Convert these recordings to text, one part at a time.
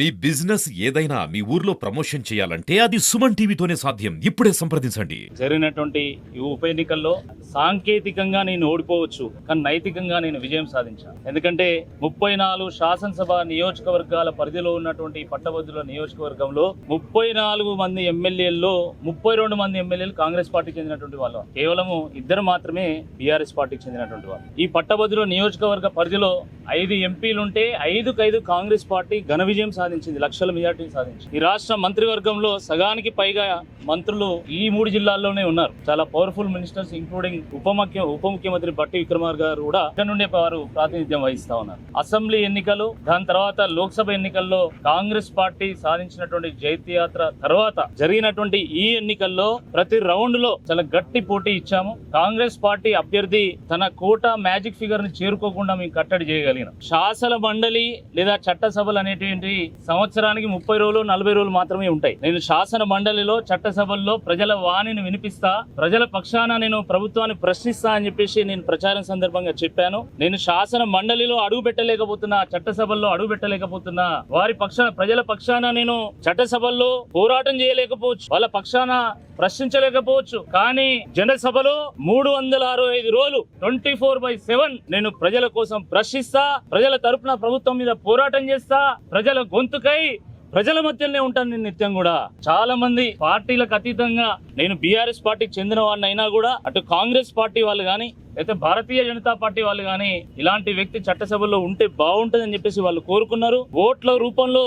మీ business ఏదైనా మీ ఊర్లో promotion చేయాలంటే అది సుమన్ టీవీతోనే సాధ్యం. ఇప్పుడే సంప్రదించండి. జరిగినటువంటి ఈ ఉప ఎన్నికల్లో సాంకేతికంగా నేను ఓడిపోవచ్చు కానీ నైతికంగా నేను విజయం సాధించాను ఎందుకంటే ముప్పై నాలుగు శాసనసభ నియోజకవర్గాల పరిధిలో ఉన్నటువంటి పట్టభద్రుల నియోజకవర్గంలో ముప్పై నాలుగు మంది ఎమ్మెల్యేల్లో ముప్పై రెండు మంది ఎమ్మెల్యేలు కాంగ్రెస్ పార్టీకి చెందినటువంటి వాళ్ళు. కేవలము ఇద్దరు మాత్రమే బీఆర్ఎస్ పార్టీకి చెందినటువంటి వాళ్ళు. ఈ పట్టభద్రుల నియోజకవర్గ పరిధిలో ఐదు ఎంపీలుంటే ఐదుకు ఐదు కాంగ్రెస్ పార్టీ ఘన విజయం సాధించింది లక్షల మెజార్టీని సాధించింది. ఈ రాష్ట్ర మంత్రివర్గంలో సగానికి పైగా మంత్రులు ఈ మూడు జిల్లాల్లోనే ఉన్నారు. చాలా పవర్ఫుల్ మినిస్టర్స్ ఇంక్లూడింగ్ ఉప ముఖ్య ఉప ముఖ్యమంత్రి బట్టి విక్రమార్ గారు కూడా ఇక్కడ నుండే వారు ప్రాతినిధ్యం వహిస్తా ఉన్నారు. అసెంబ్లీ ఎన్నికలు దాని తర్వాత లోక్సభ ఎన్నికల్లో కాంగ్రెస్ పార్టీ సాధించినటువంటి జైత్యాత్ర తర్వాత జరిగినటువంటి ఈ ఎన్నికల్లో ప్రతి రౌండ్లో చాలా గట్టి పోటీ ఇచ్చాము. కాంగ్రెస్ పార్టీ అభ్యర్థి తన కోట మ్యాజిక్ ఫిగర్ని చేరుకోకుండా మేము కట్టడి చేయగలిగినాం. శాసన మండలి లేదా చట్టసభలు అనేటువంటి సంవత్సరానికి ముప్పై రోజులు నలభై రోజులు మాత్రమే ఉంటాయి. నేను శాసన మండలిలో చట్టసభల్లో ప్రజల వాణిని వినిపిస్తా ప్రజల పక్షాన నేను ప్రభుత్వాన్ని ప్రశ్నిస్తా అని చెప్పేసి నేను ప్రచారం సందర్భంగా చెప్పాను. నేను శాసన మండలిలో అడుగు పెట్టలేకపోతున్నా చట్టసభల్లో అడుగు పెట్టలేకపోతున్నా. వారి పక్షాన ప్రజల పక్షాన నేను చట్టసభల్లో పోరాటం చేయలేకపోవచ్చు. వాళ్ళ పక్షాన ప్రశ్నించలేకపోవచ్చు. కానీ జనసభలో మూడు వందల అరవై ఐదు రోజులు ట్వంటీ ఫోర్ బై సెవెన్ నేను ప్రజల కోసం ప్రశ్నిస్తా ప్రజల తరపున ప్రభుత్వం మీద పోరాటం చేస్తా ప్రజల గొంతుకై ప్రజల మధ్యలోనే ఉంటాను నేను నిత్యం కూడా. చాలా మంది పార్టీలకు అతీతంగా నేను బీఆర్ఎస్ పార్టీకి చెందిన వాడిని అయినా కూడా అటు కాంగ్రెస్ పార్టీ వాళ్ళు కానీ అయితే భారతీయ జనతా పార్టీ వాళ్ళు కానీ ఇలాంటి వ్యక్తి చట్టసభలో ఉంటే బాగుంటుందని చెప్పేసి వాళ్ళు కోరుకున్నారు. ఓట్ల రూపంలో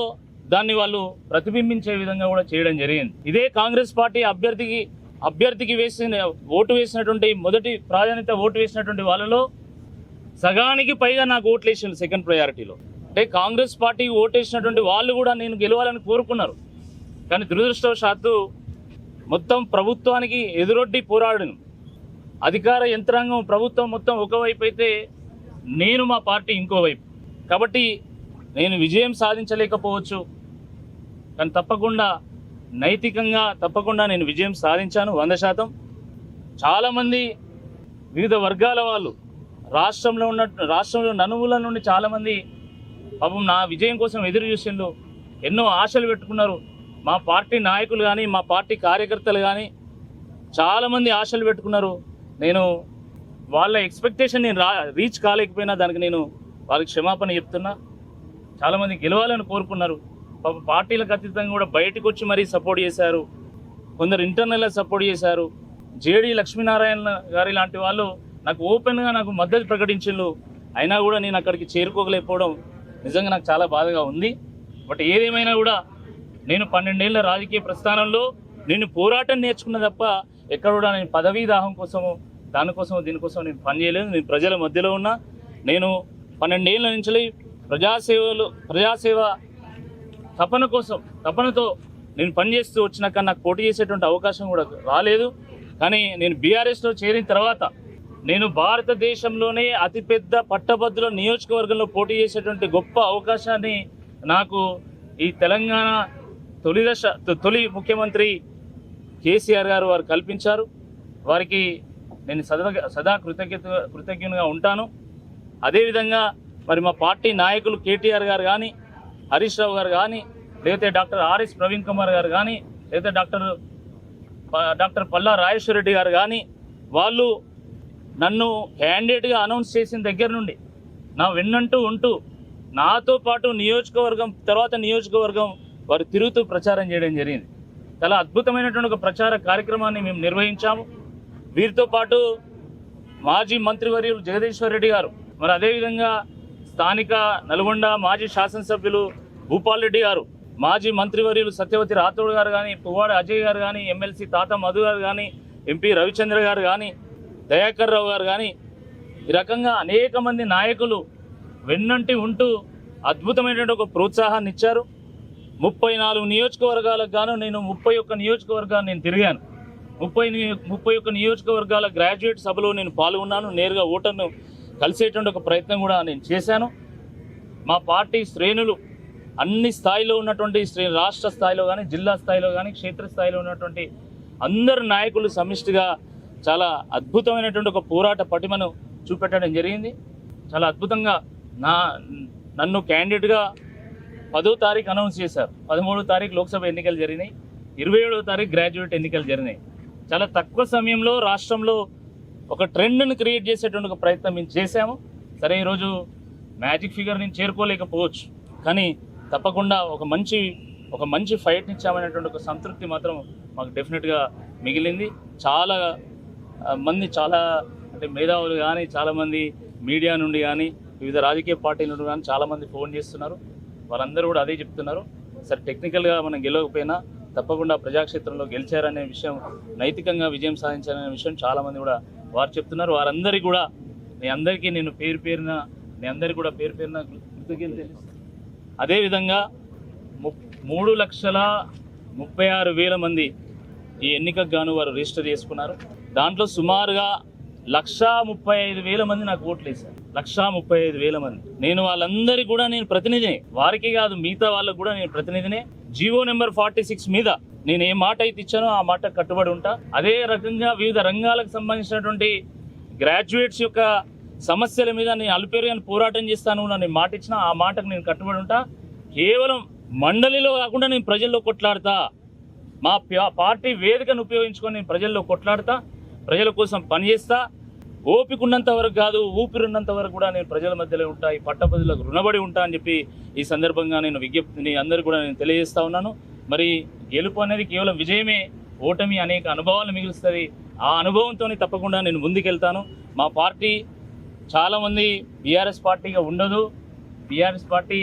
దాన్ని వాళ్ళు ప్రతిబింబించే విధంగా కూడా చేయడం జరిగింది. ఇదే కాంగ్రెస్ పార్టీ అభ్యర్థికి అభ్యర్థికి వేసిన ఓటు వేసినటువంటి మొదటి ప్రాధాన్యత ఓటు వేసినటువంటి వాళ్ళలో సగానికి పైగా నాకు ఓట్లు వేసింది సెకండ్ ప్రయారిటీలో అంటే కాంగ్రెస్ పార్టీ ఓటేసినటువంటి వాళ్ళు కూడా నేను గెలవాలని కోరుకున్నారు. కానీ దురదృష్టవశాత్తు మొత్తం ప్రభుత్వానికి ఎదురొడ్డి పోరాడను. అధికార యంత్రాంగం ప్రభుత్వం మొత్తం ఒకవైపు అయితే నేను మా పార్టీ ఇంకోవైపు. కాబట్టి నేను విజయం సాధించలేకపోవచ్చు. కానీ తప్పకుండా నైతికంగా తప్పకుండా నేను విజయం సాధించాను వంద శాతం. చాలామంది వివిధ వర్గాల వాళ్ళు రాష్ట్రంలో ఉన్న రాష్ట్రంలో నలుమూల నుండి చాలామంది పాపం నా విజయం కోసం ఎదురు చూసిండు ఎన్నో ఆశలు పెట్టుకున్నారు. మా పార్టీ నాయకులు కానీ మా పార్టీ కార్యకర్తలు కానీ చాలామంది ఆశలు పెట్టుకున్నారు. నేను వాళ్ళ ఎక్స్పెక్టేషన్ నేను రా రీచ్ కాలేకపోయినా దానికి నేను వాళ్ళకి క్షమాపణ చెప్తున్నా. చాలామంది గెలవాలని కోరుకున్నారు. పాప పార్టీలకు అతీతంగా కూడా బయటకు వచ్చి మరీ సపోర్ట్ చేశారు. కొందరు ఇంటర్నల్గా సపోర్ట్ చేశారు. జేడి లక్ష్మీనారాయణ గారి లాంటి వాళ్ళు నాకు ఓపెన్గా నాకు మద్దతు ప్రకటించిండ్రు. అయినా కూడా నేను అక్కడికి చేరుకోగలేకపోవడం నిజంగా నాకు చాలా బాధగా ఉంది. బట్ ఏదేమైనా కూడా నేను పన్నెండేళ్ళ రాజకీయ ప్రస్థానంలో నేను పోరాటం నేర్చుకున్న తప్ప ఎక్కడ కూడా నేను పదవీ దాహం కోసము దానికోసం దీనికోసం నేను పనిచేయలేదు నేను ప్రజల మధ్యలో ఉన్నా. నేను పన్నెండేళ్ళ నుంచి ప్రజాసేవలో ప్రజాసేవ తపన కోసం తపనతో నేను పనిచేస్తూ వచ్చినాక నాకు పోటీ చేసేటువంటి అవకాశం కూడా రాలేదు. కానీ నేను బీఆర్ఎస్లో చేరిన తర్వాత నేను భారతదేశంలోనే అతిపెద్ద పట్టభద్రుల నియోజకవర్గంలో పోటీ చేసేటువంటి గొప్ప అవకాశాన్ని నాకు ఈ తెలంగాణ తొలి దశ తొలి ముఖ్యమంత్రి కేసీఆర్ గారు వారు కల్పించారు. వారికి నేను సదా సదా కృతజ్ఞత కృతజ్ఞునిగా ఉంటాను. అదేవిధంగా మరి మా పార్టీ నాయకులు కేటీఆర్ గారు కానీ హరీష్ రావు గారు కానీ లేకపోతే డాక్టర్ ఆర్ఎస్ ప్రవీణ్ కుమార్ గారు కానీ లేకపోతే డాక్టర్ డాక్టర్ పల్లా రాజేశ్వర రెడ్డి గారు కానీ వాళ్ళు నన్ను క్యాండిడేట్గా అనౌన్స్ చేసిన దగ్గర నుండి నా వెన్నంటూ ఉంటూ నాతో పాటు నియోజకవర్గం తర్వాత నియోజకవర్గం వారు తిరుగుతూ ప్రచారం చేయడం జరిగింది. చాలా అద్భుతమైనటువంటి ఒక ప్రచార కార్యక్రమాన్ని మేము నిర్వహించాము. వీరితో పాటు మాజీ మంత్రివర్యులు జగదీశ్వర్ రెడ్డి గారు మరి అదేవిధంగా స్థానిక నల్గొండ మాజీ శాసనసభ్యులు భూపాల్ రెడ్డి గారు మాజీ మంత్రివర్యులు సత్యవతి రాథోడ్ గారు కానీ పువ్వాడ అజయ్ గారు కానీ ఎమ్మెల్సీ తాత మధు గారు కానీ ఎంపీ రవిచంద్ర గారు కానీ దయాకర్ రావు గారు కానీ ఈ రకంగా అనేక మంది నాయకులు వెన్నంటి ఉంటూ అద్భుతమైనటువంటి ఒక ప్రోత్సాహాన్ని ఇచ్చారు. ముప్పై నాలుగు నియోజకవర్గాలకు గాను నేను ముప్పై ఒక్క నియోజకవర్గాన్ని నేను తిరిగాను. ముప్పై ముప్పై ఒక్క నియోజకవర్గాల గ్రాడ్యుయేట్ సభలో నేను పాల్గొన్నాను. నేరుగా ఓటర్ను కలిసేటువంటి ఒక ప్రయత్నం కూడా నేను చేశాను. మా పార్టీ శ్రేణులు అన్ని స్థాయిలో ఉన్నటువంటి శ్రేణి రాష్ట్ర స్థాయిలో కానీ జిల్లా స్థాయిలో కానీ క్షేత్ర స్థాయిలో ఉన్నటువంటి అందరు నాయకులు సమిష్టిగా చాలా అద్భుతమైనటువంటి ఒక పోరాట పటిమను చూపెట్టడం జరిగింది. చాలా అద్భుతంగా నా నన్ను క్యాండిడేట్గా పదో తారీఖు అనౌన్స్ చేశారు. పదమూడో తారీఖు లోక్సభ ఎన్నికలు జరిగినాయి. ఇరవై ఏడో తారీఖు గ్రాడ్యుయేట్ ఎన్నికలు జరిగినాయి. చాలా తక్కువ సమయంలో రాష్ట్రంలో ఒక ట్రెండ్ను క్రియేట్ చేసేటువంటి ఒక ప్రయత్నం మేము చేశాము. సరే ఈరోజు మ్యాజిక్ ఫిగర్ నేను చేరుకోలేకపోవచ్చు. కానీ తప్పకుండా ఒక మంచి ఒక మంచి ఫైట్ ఇచ్చామనేటువంటి ఒక సంతృప్తి మాత్రం మాకు డెఫినెట్గా మిగిలింది. చాలా మంది చాలా అంటే మేధావులు కానీ చాలామంది మీడియా నుండి కానీ వివిధ రాజకీయ పార్టీల నుండి కానీ చాలామంది ఫోన్ చేస్తున్నారు. వాళ్ళందరూ కూడా అదే చెప్తున్నారు. సరే టెక్నికల్గా మనం గెలవకపోయినా తప్పకుండా ప్రజాక్షేత్రంలో గెలిచారనే విషయం నైతికంగా విజయం సాధించారనే విషయం చాలామంది కూడా వారు చెప్తున్నారు. వారందరికీ కూడా మీ అందరికీ నేను పేరు పేరున మీ అందరికీ కూడా పేరు పేరున కృతజ్ఞత అదేవిధంగా ము మూడు లక్షల ముప్పై ఆరు వేల మంది ఈ ఎన్నికకు గాను వారు రిజిస్టర్ చేసుకున్నారు. దాంట్లో సుమారుగా లక్షా ముప్పై ఐదు వేల మంది నాకు ఓట్లు వేశారు. లక్షా ముప్పై ఐదు వేల మంది. నేను వాళ్ళందరికీ కూడా నేను ప్రతినిధిని. వారికి కాదు మిగతా వాళ్ళకు కూడా నేను ప్రతినిధినే. జీవో నెంబర్ ఫార్టీ సిక్స్ మీద నేను ఏ మాట అయితే ఇచ్చానో ఆ మాట కట్టుబడి ఉంటా. అదే రకంగా వివిధ రంగాలకు సంబంధించినటువంటి గ్రాడ్యుయేట్స్ యొక్క సమస్యల మీద నేను అల్పేరియాన్ని పోరాటం చేస్తాను నేను మాట ఇచ్చిన ఆ మాటకు నేను కట్టుబడి ఉంటా. కేవలం మండలిలో కాకుండా నేను ప్రజల్లో కొట్లాడతా. మా ప్యా- పార్టీ వేదికను ఉపయోగించుకొని నేను ప్రజల్లో కొట్లాడతా. ప్రజల కోసం పనిచేస్తా ఓపిక ఉన్నంత వరకు కాదు ఊపిరున్నంత వరకు కూడా నేను ప్రజల మధ్యలో ఉంటా ఈ పట్టపదులకు రుణబడి ఉంటా అని చెప్పి ఈ సందర్భంగా నేను విజ్ఞప్తిని అందరూ కూడా నేను తెలియజేస్తా ఉన్నాను. మరి గెలుపు అనేది కేవలం విజయమే ఓటమి అనేక అనుభవాలు మిగులుస్తుంది. ఆ అనుభవంతో తప్పకుండా నేను ముందుకెళ్తాను. మా పార్టీ చాలామంది బీఆర్ఎస్ పార్టీగా ఉండదు. బీఆర్ఎస్ పార్టీ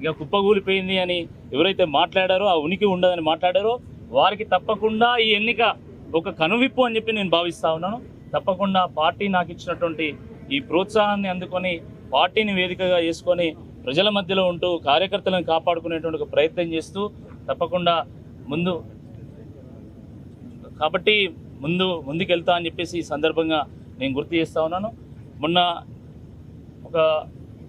ఇక కుప్పగూలిపోయింది అని ఎవరైతే మాట్లాడారో ఆ ఉనికి ఉండదని మాట్లాడారో వారికి తప్పకుండా ఈ ఎన్నిక ఒక కనువిప్పు అని చెప్పి నేను భావిస్తా ఉన్నాను. తప్పకుండా పార్టీ నాకు ఇచ్చినటువంటి ఈ ప్రోత్సాహాన్ని అందుకొని పార్టీని వేదికగా చేసుకొని ప్రజల మధ్యలో ఉంటూ కార్యకర్తలను కాపాడుకునేటువంటి ఒక ప్రయత్నం చేస్తూ తప్పకుండా ముందు కాబట్టి ముందు ముందుకెళ్తా అని చెప్పేసి ఈ సందర్భంగా నేను గుర్తు చేస్తా ఉన్నాను. మొన్న ఒక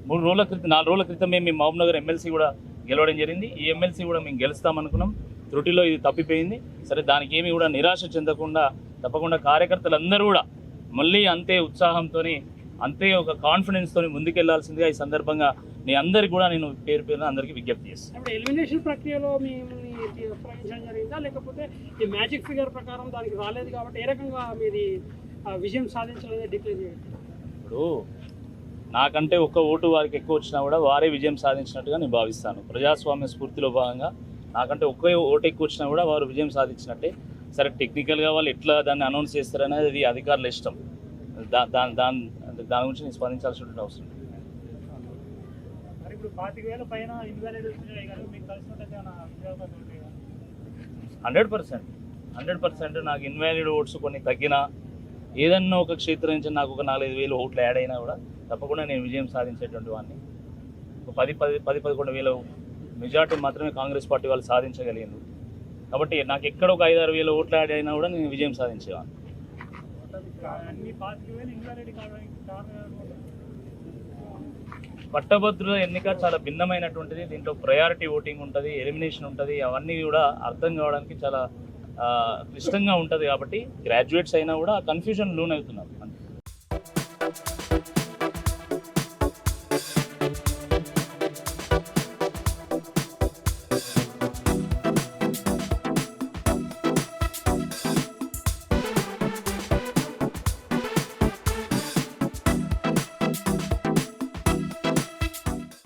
మూడు రోజుల క్రితం నాలుగు రోజుల క్రితమే మేము మహబూబ్ నగర్ ఎమ్మెల్సీ కూడా గెలవడం జరిగింది. ఈ ఎమ్మెల్సీ కూడా మేము గెలుస్తామనుకున్నాం. త్రుటిలో ఇది తప్పిపోయింది. సరే దానికి ఏమి కూడా నిరాశ చెందకుండా తప్పకుండా కార్యకర్తలందరూ కూడా మళ్ళీ అంతే ఉత్సాహంతో అంతే ఒక కాన్ఫిడెన్స్తో ముందుకెళ్ళాల్సిందిగా ఈ సందర్భంగా మీ అందరికి కూడా నేను పేరు పేరున అందరికీ విజ్ఞప్తి చేస్తాను ఎలిమినేషన్ ప్రక్రియలో జరిగిందా? లేకపోతే ఈ మ్యాజిక్ ఫిగర్ ప్రకారం దానికి రాలేదు కాబట్టి ఏ రకంగా మీది ఆ, విజయం సాధించలేదని డిక్లేర్ చేయండి ఇప్పుడు నాకంటే ఒక్క ఓటు వారికి ఎక్కువ వచ్చినా కూడా వారే విజయం సాధించినట్టుగా నేను భావిస్తాను. ప్రజాస్వామ్య స్ఫూర్తిలో భాగంగా నాకంటే ఒక్క ఓటు ఎక్కువ వచ్చినా కూడా వారు విజయం సాధించినట్టే. సరే టెక్నికల్గా వాళ్ళు ఎట్లా దాన్ని అనౌన్స్ చేస్తారనేది అది అధికారుల ఇష్టం. దా దాని దాని దాని గురించి నేను స్పందించాల్సిన అవసరం హండ్రెడ్ పర్సెంట్. హండ్రెడ్ పర్సెంట్ నాకు ఇన్వాలిడ్ ఓట్స్ కొన్ని తగ్గినా ఏదన్నా ఒక క్షేత్రం నుంచి నాకు ఒక నాలుగైదు వేలు ఓట్లు యాడ్ అయినా కూడా తప్పకుండా నేను విజయం సాధించేటువంటి వాడిని. ఒక పది పది పది పదకొండు వేల మెజార్టీ మాత్రమే కాంగ్రెస్ పార్టీ వాళ్ళు సాధించగలిగింది కాబట్టి నాకు ఎక్కడ ఒక ఐదారు వేల ఓట్లు యాడ్ అయినా కూడా నేను విజయం సాధించేవాను పట్టభద్రుల ఎన్నిక చాలా భిన్నమైనటువంటిది. దీంట్లో ప్రయారిటీ ఓటింగ్ ఉంటుంది ఎలిమినేషన్ ఉంటుంది. అవన్నీ కూడా అర్థం కావడానికి చాలా క్లిష్టంగా ఉంటుంది కాబట్టి గ్రాడ్యుయేట్స్ అయినా కూడా కన్ఫ్యూజన్ లోన్ అవుతున్నారు.